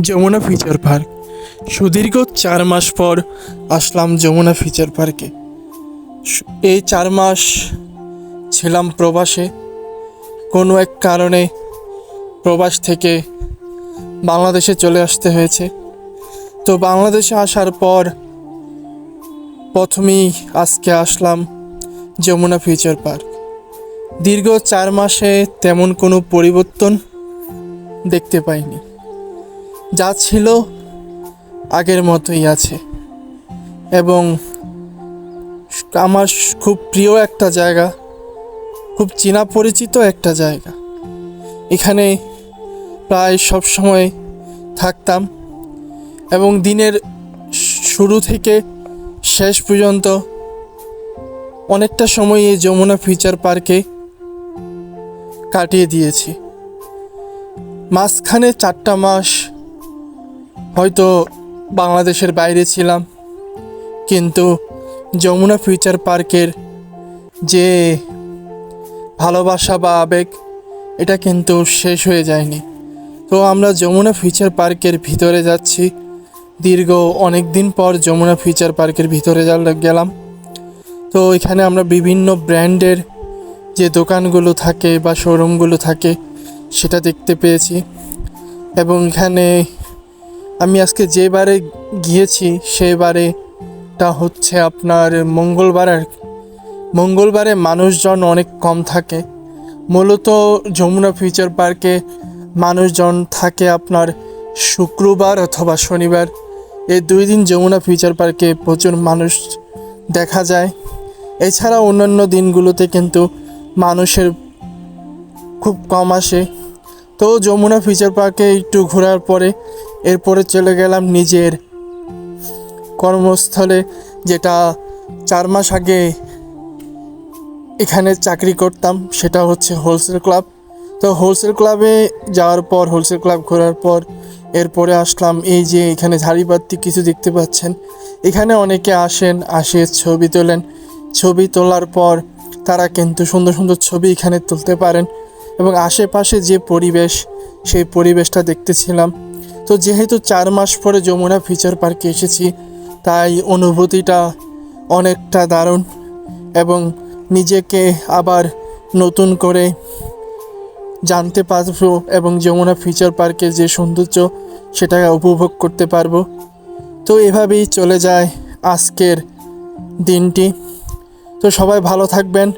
Jamuna feature park. সুদীর্ঘ চার মাস পর আসলাম যমুনা ফিচার পার্কে। এই চার মাস ছিলাম প্রবাসে। কোনো এক কারণে প্রবাস থেকে বাংলাদেশে চলে আসতে হয়েছে। তো বাংলাদেশে আসার পর প্রথমেই আজকে আসলাম যমুনা ফিউচার পার্ক। দীর্ঘ চার মাসে তেমন কোনো পরিবর্তন দেখতে পাইনি। যা ছিল আগের মতোই আছে। এবং আমার খুব প্রিয় একটা জায়গা, খুব চেনা পরিচিত একটা জায়গা। এখানে প্রায় সব সময় থাকতাম এবং দিনের শুরু থেকে শেষ পর্যন্ত অনেকটা সময় এই যমুনা ফিচার পার্কে কাটিয়ে দিয়েছি। মাঝখানে চারটা মাস হয়তো বাংলাদেশের বাইরে ছিলাম, কিন্তু যমুনা ফিউচার পার্কের যে ভালোবাসা বা আবেগ, এটা কিন্তু শেষ হয়ে যায়নি। তো আমরা যমুনা ফিউচার পার্কের ভিতরে যাচ্ছি। দীর্ঘ অনেক দিন পর যমুনা ফিউচার পার্কের ভিতরে গেলাম। তো এখানে আমরা বিভিন্ন ব্র্যান্ডের যে দোকানগুলো থাকে বা শোরুমগুলো থাকে, সেটা দেখতে পেয়েছি। এবং এখানে আমি আজকে যে বারে গিয়েছি সেই বারেটা হচ্ছে আপনার মঙ্গলবার। আর মঙ্গলবারে মানুষজন অনেক কম থাকে। মূলত যমুনা ফিউচার পার্কে মানুষজন থাকে আপনার শুক্রবার অথবা শনিবার। এই দুই দিন যমুনা ফিউচার পার্কে প্রচুর মানুষ দেখা যায়। এছাড়া অন্যান্য দিনগুলোতে কিন্তু মানুষের খুব কম আসে। তো যমুনা ফিচার পার্কে একটু ঘোরার পরে এরপরে চলে গেলাম নিজের কর্মস্থলে, যেটা চার মাস আগে এখানে চাকরি করতাম, সেটা হচ্ছে হোলসেল ক্লাব। তো হোলসেল ক্লাবে যাওয়ার পর, হোলসেল ক্লাব ঘোরার পর এরপরে আসলাম এই যে এখানে ঝাড়িবাতি কিছু দেখতে পাচ্ছেন। এখানে অনেকে আসেন, আসে ছবি তোলেন। ছবি তোলার পর তারা কিন্তু সুন্দর সুন্দর ছবি এখানে তুলতে পারেন। এবং আশেপাশে যে পরিবেশ, সেই পরিবেশটা দেখতেছিলাম। তো যেহেতু চার মাস পরে যমুনা ফিচার পার্কে এসেছি, তাই অনুভূতিটা অনেকটা দারুণ এবং নিজেকে আবার নতুন করে জানতে পারব এবং যমুনা ফিচার পার্কের যে সৌন্দর্য, সেটা উপভোগ করতে পারব। তো এভাবেই চলে যায় আজকের দিনটি। তো সবাই ভালো থাকবেন।